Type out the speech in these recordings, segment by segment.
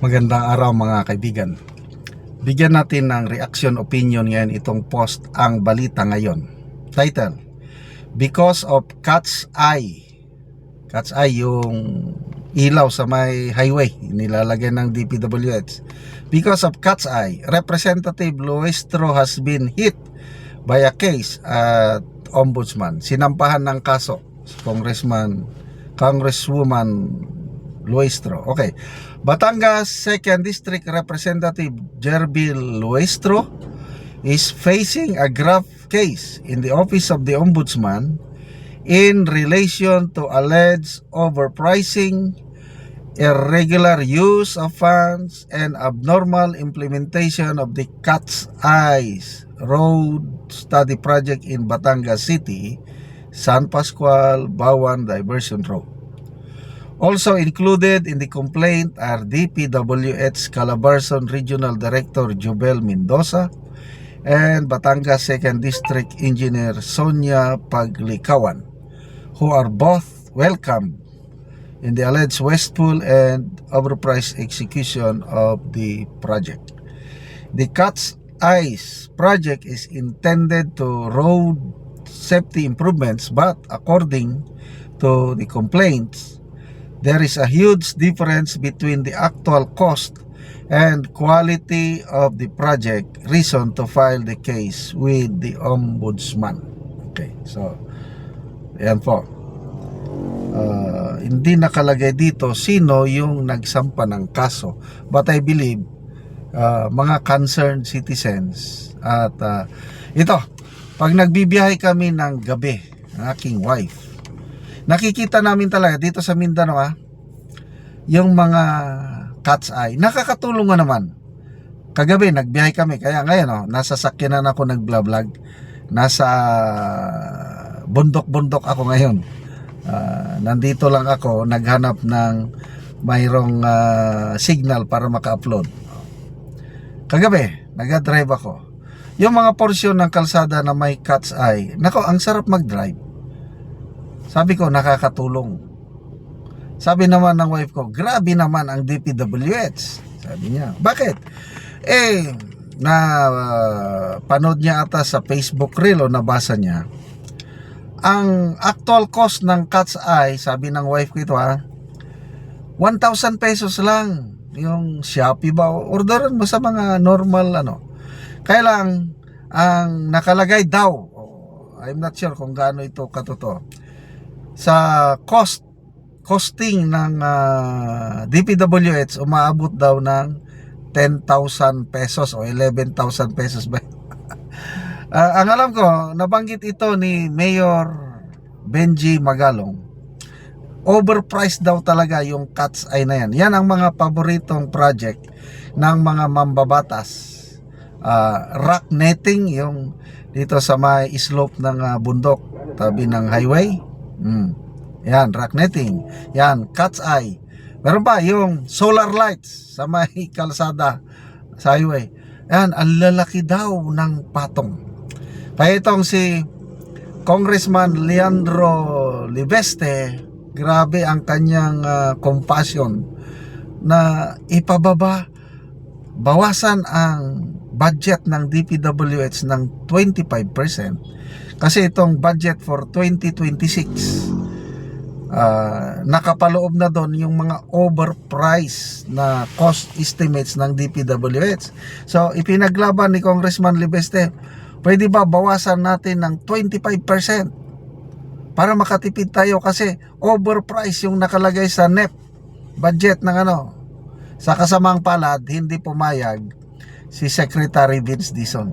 Magandang araw mga kaibigan. Bigyan natin ng reaction opinion ngayon itong post ang balita ngayon. Title, Because of Cat's Eye. Cat's Eye yung ilaw sa may highway nilalagay ng DPWH. Because of Cat's Eye, Representative Luestro has been hit by a case at Ombudsman. Sinampahan ng kaso Congressman Congresswoman Luestro. Okay. Batangas 2nd District Representative Jerbil Luestro is facing a grave case in the office of the Ombudsman in relation to alleged overpricing, irregular use of funds, and abnormal implementation of the Cat's Eyes Road Study Project in Batangas City, San Pascual, Bawan Diversion Road. Also included in the complaint are DPWH Calabarzon Regional Director Jubel Mendoza and Batangas 2nd District Engineer Sonia Paglikawan, who are both welcome in the alleged wasteful and overpriced execution of the project. The Cat's Eyes project is intended to road safety improvements, but according to the complaints, there is a huge difference between the actual cost and quality of the project reason to file the case with the ombudsman. Okay so ayan po. Ah, hindi nakalagay dito sino yung nagsampa ng kaso. But I believe ah, mga concerned citizens at ah, ito pag nagbibiyahe kami ng gabi ng aking wife nakikita namin talaga dito sa Mindanao ah, yung mga cat's eye. Nakakatulong nga naman. Kagabi, nagbiyahe kami. Kaya ngayon, oh, nasa sakyanan ako nag-vlog. Nasa bundok-bundok ako ngayon. Ah, nandito lang ako, naghanap ng mayroong ah, signal para maka-upload. Kagabi, nag-drive ako. Yung mga porsyon ng kalsada na may cat's eye, nako, ang sarap mag-drive. Sabi ko, nakakatulong. Sabi naman ng wife ko, grabe naman ang DPWH. Sabi niya, bakit? Eh, na uh, panood niya ata sa Facebook reel o nabasa niya, ang actual cost ng cat's eye, sabi ng wife ko ito ha, 1,000 pesos lang. Yung Shopee ba, orderan mo sa mga normal ano. Kaya lang, ang nakalagay daw, oh, I'm not sure kung gaano ito katotoo, sa cost costing ng ah, DPWH umaabot daw ng 10,000 pesos o 11,000 pesos ba? Ah, ang alam ko, nabanggit ito ni Mayor Benji Magalong. Overpriced daw talaga yung cat's eye na yan. Yan ang mga paboritong project ng mga mambabatas. Ah, rock netting, yung dito sa may slope ng ah, bundok, tabi ng highway. Mm. Yan, rock netting. Yan, cat's eye. Meron pa yung solar lights sa may kalsada sa highway. Yan, ang lalaki daw ng patong. Kaya itong si Congressman Leandro Libeste, grabe ang kanyang ah, compassion na ipababa, bawasan ang budget ng DPWH ng 25% kasi itong budget for 2026 ah, nakapaloob na doon yung mga overpriced na cost estimates ng DPWH. So, ipinaglaban ni Congressman Libeste, pwede ba bawasan natin ng 25% para makatipid tayo kasi overpriced yung nakalagay sa NEP budget ng ano. Sa kasamang palad, hindi pumayag si Secretary Vince Dizon.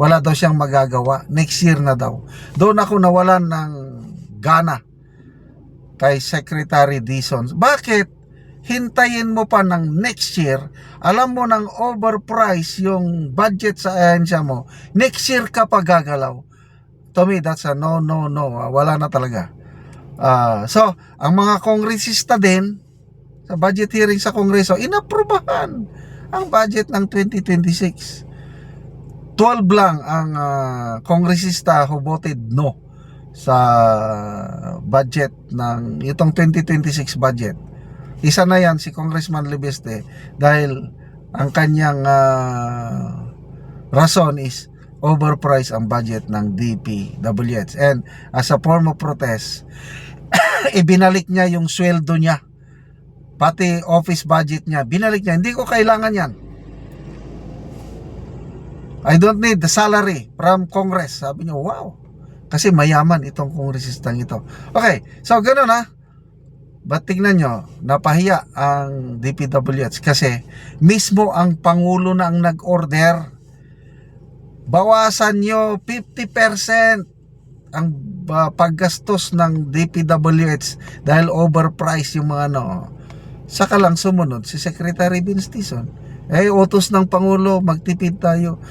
Wala daw siyang magagawa. Next year na daw. Doon ako nawalan ng gana kay Secretary Dizon. Bakit? Hintayin mo pa ng next year. Alam mo nang overprice yung budget sa ahensya mo. Next year ka pa gagalaw. To me, that's a no, no, no. Ah, Wala na talaga. Ah, so, ang mga kongresista din, sa budget hearing sa Kongreso, inaprubahan ang budget ng 2026. 12 lang ang ah, kongresista who voted no sa budget ng itong 2026 budget. Isa na yan si Congressman Libeste dahil ang kanyang ah, rason is overprice ang budget ng DPWH. And as a form of protest, ibinalik niya yung sweldo niya. Pati office budget niya, binalik niya. Hindi ko kailangan yan. I don't need the salary from Congress. Sabi niya, wow. Kasi mayaman itong kongresistang ito. Okay, so ganun ha. But tingnan nyo, napahiya ang DPWH kasi mismo ang Pangulo na ang nag-order. Bawasan nyo 50% ang uh, paggastos ng DPWH dahil overpriced yung mga ano. Saka lang sumunod si Secretary Vince Tison. Eh, utos ng Pangulo, magtipid tayo.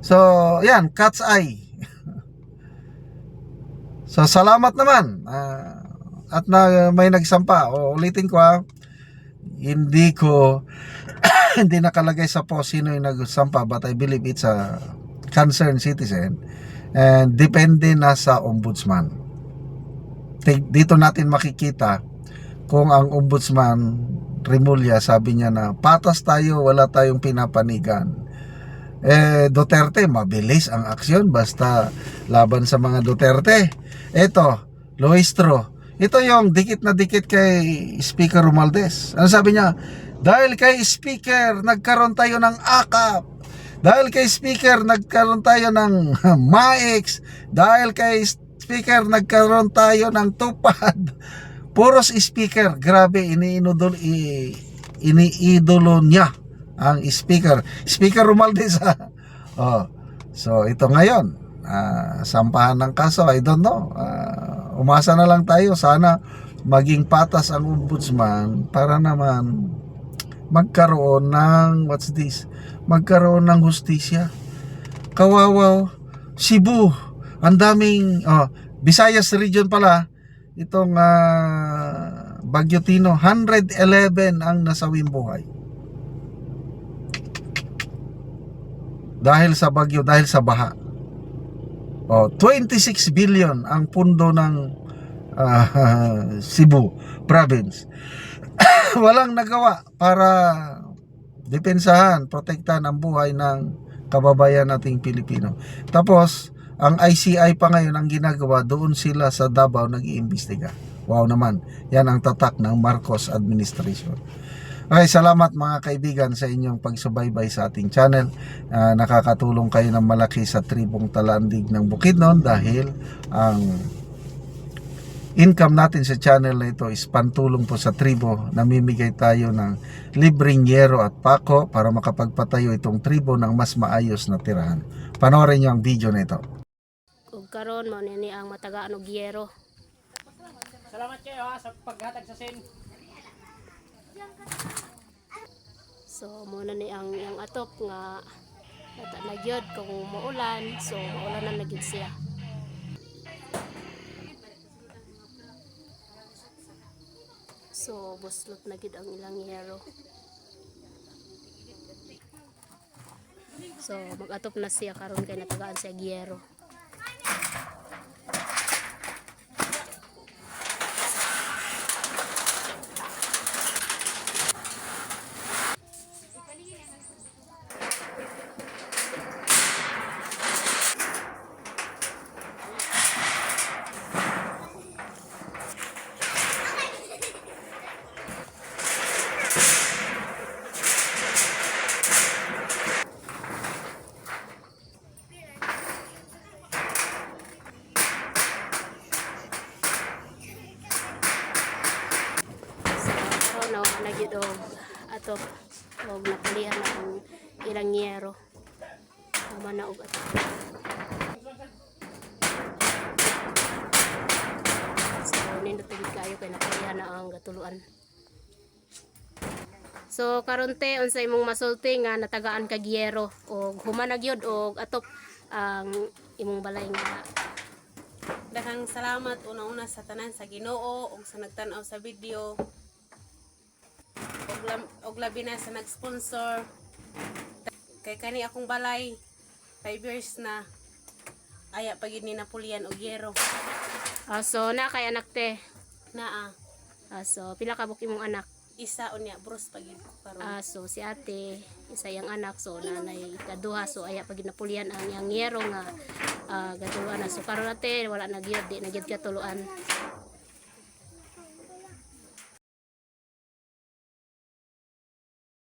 So, yan, cat's eye. so, salamat naman. Ah, at na may nagsampa. O, ulitin ko ha. Hindi ko hindi nakalagay sa post sino yung nagsampa but I believe it's a concerned citizen and depende na sa ombudsman. Dito natin makikita kung ang ombudsman Remulla sabi niya na patas tayo, wala tayong pinapanigan. Eh, Duterte, mabilis ang aksyon basta laban sa mga Duterte. Ito, Loistro. Ito yung dikit na dikit kay Speaker Romualdez. Ano sabi niya? Dahil kay Speaker, nagkaroon tayo ng akap. Dahil kay Speaker, nagkaroon tayo ng MAIX. Dahil kay Speaker, nagkaroon tayo ng tupad. Puros Speaker. Grabe, iniidolo, i- iniidolo niya ang Speaker. Speaker Romualdez. ha? oh. So, ito ngayon. ah, sampahan ng kaso. I don't know. Ah, umasa na lang tayo. Sana maging patas ang ombudsman para naman magkaroon ng what's this? Magkaroon ng hustisya. Kawawaw, Cebu, ang daming oh, Visayas region pala itong ah, Bagyo Tino 111 ang nasawing buhay. Dahil sa bagyo, dahil sa baha. Oh, 26 billion ang pundo ng ah, Cebu province. walang nagawa para depensahan, protektahan ang buhay ng kababayan nating Pilipino. Tapos, ang ICI pa ngayon ang ginagawa, doon sila sa Davao nag-iimbestiga. Wow naman, yan ang tatak ng Marcos administration. Okay, salamat mga kaibigan sa inyong pagsubaybay sa ating channel. Ah, nakakatulong kayo ng malaki sa tribong talandig ng Bukidnon dahil ang income natin sa channel na ito is pantulong po sa tribo. Namimigay tayo ng libreng yero at pako para makapagpatayo itong tribo ng mas maayos na tirahan. Panoorin niyo ang video na ito. Karon mo ni ang matagaan og yero. Salamat kayo ha sa paghatag sa sin. So mo na ni ang yang atop nga nata na gyud kung muulan, so maulan na gid siya. So buslot na gid ang ilang yero. So mag-atop na siya karon kay natagaan siya giyero. So, karon no, nagyud og ato og napulihan na ang ilang yero. Tama na og ato. So, nindot gid kayo kay napulihan na ang gatuluan. So, karon te unsa imong masulti nga natagaan kag yero og human na gyud og atop ang imong balay nga Daghang salamat una-una sa tanan sa Ginoo ug sa nagtan-aw sa video. Og labi na sa nag-sponsor. Kay kani akong balay 5 years na aya pagid ni Napoleon og yero. Ah, so na kay anak te Naa. Ah, so pila ka buki mong anak? Isa unya bros ko karon. Ah, so si ate, isa yang anak, so nanay kaduha, so aya pag napulian ang yang yero nga uh, gatuluan na. So karon ate, wala na gyud, di na gyud katuluan.